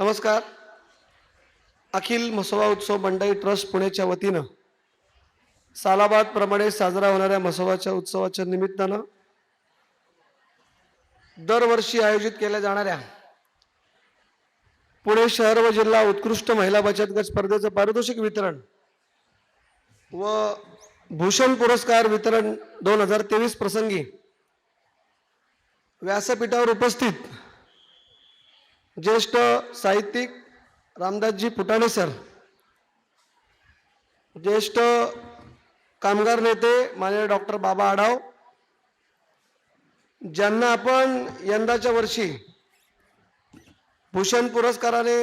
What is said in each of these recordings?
नमस्कार. अखिल मसोबा उत्सव मंडई ट्रस्ट पुणेच्या वतीनं सालाबादप्रमाणे साजरा होणाऱ्या मसोबाच्या उत्सवाच्या निमित्तानं दरवर्षी आयोजित केल्या जाणाऱ्या पुणे शहर व जिल्हा उत्कृष्ट महिला बचत गट स्पर्धेचं पारितोषिक वितरण व भूषण पुरस्कार वितरण दोन हजार तेवीस प्रसंगी व्यासपीठावर उपस्थित ज्येष्ठ साहित्यिक रामदासजी पुटाणे सर ज्येष्ठ कामगार नेते माननीय डॉक्टर बाबा आढाव ज्यांना आपण यंदाच्या वर्षी भूषण पुरस्काराने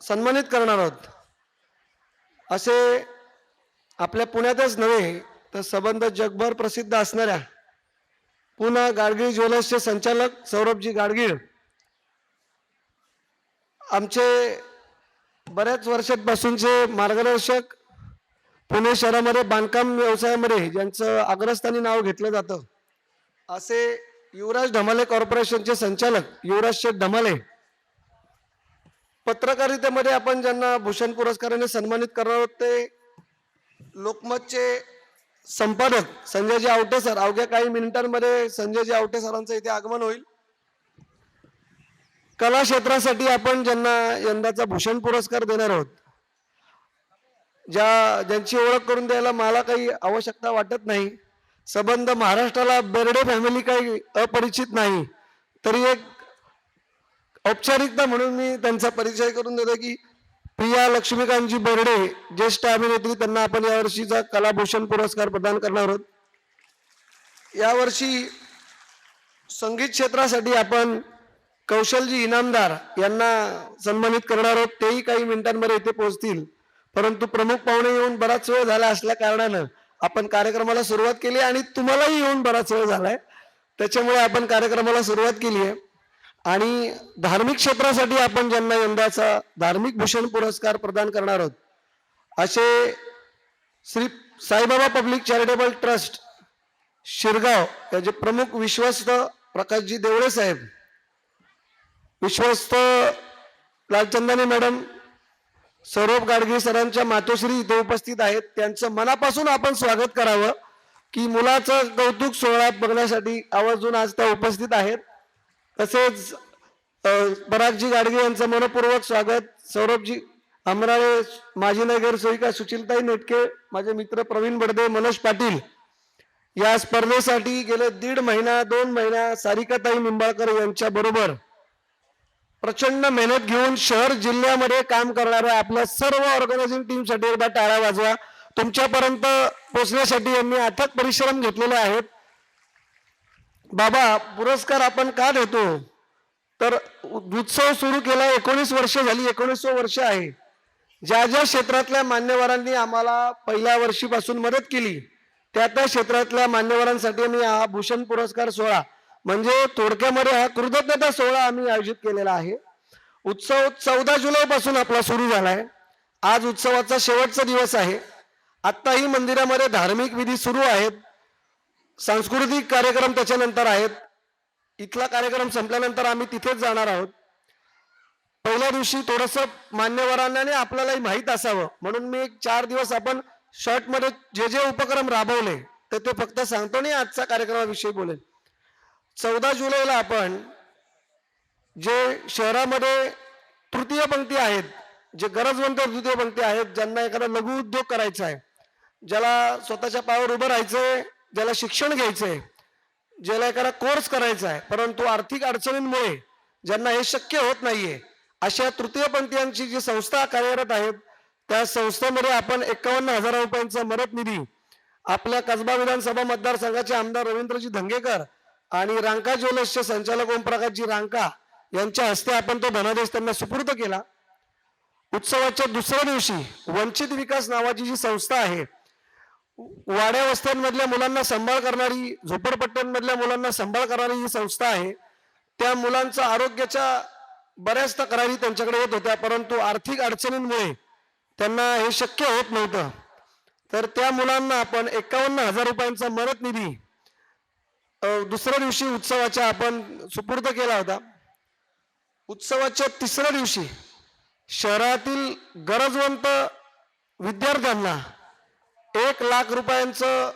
सन्मानित करणार आहोत असे आपल्या पुण्यातच नव्हे तर संबंध जगभर प्रसिद्ध असणाऱ्या पुन्हा गाडगीळ ज्वेलर्सचे संचालक सौरभजी गाडगीळ आमचे बऱ्याच वर्षांपासूनचे मार्गदर्शक पुणे शहरामध्ये बांधकाम व्यवसायामध्ये ज्यांचं अग्रस्थानी नाव घेतलं जातं असे युवराज ढमाले कॉर्पोरेशनचे संचालक युवराज शेठ ढमाले पत्रकारितेमध्ये आपण ज्यांना भूषण पुरस्काराने सन्मानित करणार आहोत ते लोकमतचे संपादक संजयजी आवटे सर. अवघ्या काही मिनिटांमध्ये संजयजी आवटे सरांचं इथे आगमन होईल. कला क्षेत्रासाठी आपण ज्यांना यंदाचा भूषण पुरस्कार देणार आहोत ज्या ज्यांची ओळख करून द्यायला मला काही आवश्यकता वाटत नाही संबंध महाराष्ट्राला बेर्डे फॅमिली काही अपरिचित नाही तरी एक औपचारिकता म्हणून मी त्यांचा परिचय करून देतो की प्रिया लक्ष्मीकांतजी बर्डे ज्येष्ठ अभिनेत्री त्यांना आपण यावर्षीचा कलाभूषण पुरस्कार प्रदान करणार आहोत. यावर्षी संगीत क्षेत्रासाठी आपण कौशलजी इनामदार यांना सन्मानित करणार आहोत. तेही काही मिनिटांमध्ये इथे पोहोचतील. परंतु प्रमुख पाहुणे येऊन बराच वेळ झाला असल्या कारणानं आपण कार्यक्रमाला सुरुवात केली आणि तुम्हालाही येऊन बराच वेळ झालाय. त्याच्यामुळे आपण कार्यक्रमाला सुरुवात केली आहे. आणि धार्मिक क्षेत्रासाठी आपण ज्यांना यंदाचा धार्मिक भूषण पुरस्कार प्रदान करणार आहोत असे Shri Saibaba public charitable trust Shirgaon याचे प्रमुख विश्वस्त प्रकाशजी देवळे साहेब विश्वस्त लालचंदानी मॅडम सौरभ गाडगे सरांच्या मातोश्री इथे उपस्थित आहेत. त्यांचं मनापासून आपण स्वागत करावं की मुलाचं कौतुक सोहळा बघण्यासाठी आवर्जून आज त्या उपस्थित आहेत. तसेच परागजी गाडगे यांचं मनपूर्वक स्वागत. सौरभजी अमराळे माजी नगर सेविका सुशीलताई नेटके माझे मित्र प्रवीण बडदे मनोज पाटील या स्पर्धेसाठी गेले दीड महिना दोन महिना सारिकाताई निंबाळकर यांच्या बरोबर प्रचंड मेहनत घेऊन शहर जिल्ह्यामध्ये काम करणाऱ्या आपल्या सर्व ऑर्गनायझिंग टीमसाठी एकदा टाळा वाजवा. तुमच्यापर्यंत पोहोचण्यासाठी यांनी अथक परिश्रम घेतलेले आहेत. बाबा पुरस्कार आपण का देतो? तर उत्सव सुरू केला एकोणीस वर्ष झाली एकोणीस वर्ष आहे. ज्या ज्या क्षेत्रातल्या मान्यवरांनी आम्हाला पहिल्या वर्षीपासून मदत केली त्या त्या क्षेत्रातल्या मान्यवरांसाठी मी हा भूषण पुरस्कार सोहळा म्हणजे थोडक्यामध्ये हा कृतज्ञता सोहळा आम्ही आयोजित केलेला आहे. उत्सव चौदा जुलैपासून आपला सुरू झाला आहे आज उत्सवाचा शेवटचा दिवस आहे. आत्ताही मंदिरामध्ये धार्मिक विधी सुरू आहेत. सांस्कृतिक कार्यक्रम त्याच्यानंतर आहेत. इथला कार्यक्रम संपल्यानंतर आम्ही तिथेच जाणार आहोत. पहिल्या दिवशी थोडस मान्यवरांना आणि आपल्यालाही माहीत असावं. म्हणून मी एक चार दिवस आपण शर्टमध्ये जे जे उपक्रम राबवले तर ते फक्त सांगतो आणि आजच्या कार्यक्रमाविषयी बोलेल चौदा जुलैला आपण जे शहरामध्ये तृतीय पंक्ती आहेत जे गरजवंत तृतीय पंक्ती आहेत ज्यांना एखादा लघु उद्योग करायचा आहे ज्याला स्वतःच्या पायावर उभं राहायचंय ज्याला शिक्षण घ्यायचंय ज्याला एखादा कोर्स करायचा आहे परंतु आर्थिक अडचणींमुळे ज्यांना हे शक्य होत नाहीये अशा तृतीयपंथीयांची जी संस्था कार्यरत आहेत त्या संस्थेमध्ये आपण एकावन्न हजार रुपयांचा मदत निधी आपल्या कसबा विधानसभा मतदारसंघाचे आमदार रवींद्रजी धंगेकर आणि रांका ज्वेलर्सचे संचालक ओमप्रकाशजी रांका यांच्या हस्ते आपण तो धनादेश त्यांना सुपूर्द केला. उत्सवाच्या दुसऱ्या दिवशी वंचित विकास नावाची जी संस्था आहे वाड्या वस्त्यांमधल्या मुलांना सांभाळ करणारी झोपडपट्ट्यांमधल्या मुलांना सांभाळ करणारी ही संस्था आहे. त्या मुलांचा आरोग्याच्या बऱ्याच तक्रारी त्यांच्याकडे येत होत्या परंतु आर्थिक अडचणींमुळे त्यांना हे शक्य होत नव्हतं. तर त्या मुलांना आपण एकावन्न हजार रुपयांचा मदत निधी दुसऱ्या दिवशी उत्सवाच्या आपण सुपूर्द केला होता. उत्सवाच्या तिसऱ्या दिवशी शहरातील गरजवंत विद्यार्थ्यांना एक लाख रुपयांचं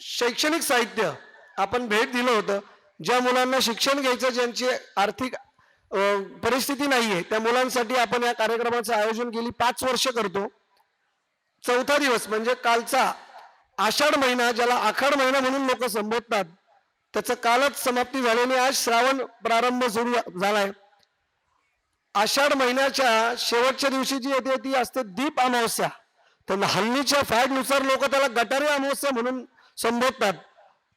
शैक्षणिक साहित्य आपण भेट दिलं होतं. ज्या मुलांना शिक्षण घ्यायचं ज्यांची आर्थिक परिस्थिती नाही आहे त्या मुलांसाठी आपण या कार्यक्रमाचं आयोजन गेली पाच वर्ष करतो. चौथा दिवस म्हणजे कालचा आषाढ महिना ज्याला आखाड महिना म्हणून लोक संबोधतात. त्याचं कालच समाप्ती झाल्याने आज श्रावण प्रारंभ सुरू झालाय. आषाढ महिन्याच्या शेवटच्या दिवशी जी येते ती असते दीप अमावस्या. तर हल्लीच्या फॅडनुसार लोक त्याला गटारी अमावस्या म्हणून संबोधतात.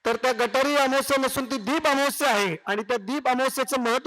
तर त्या गटारी अमावस्या नसून ती दीप अमावस्या आहे. आणि त्या दीप अमावस्याचं महत्त्व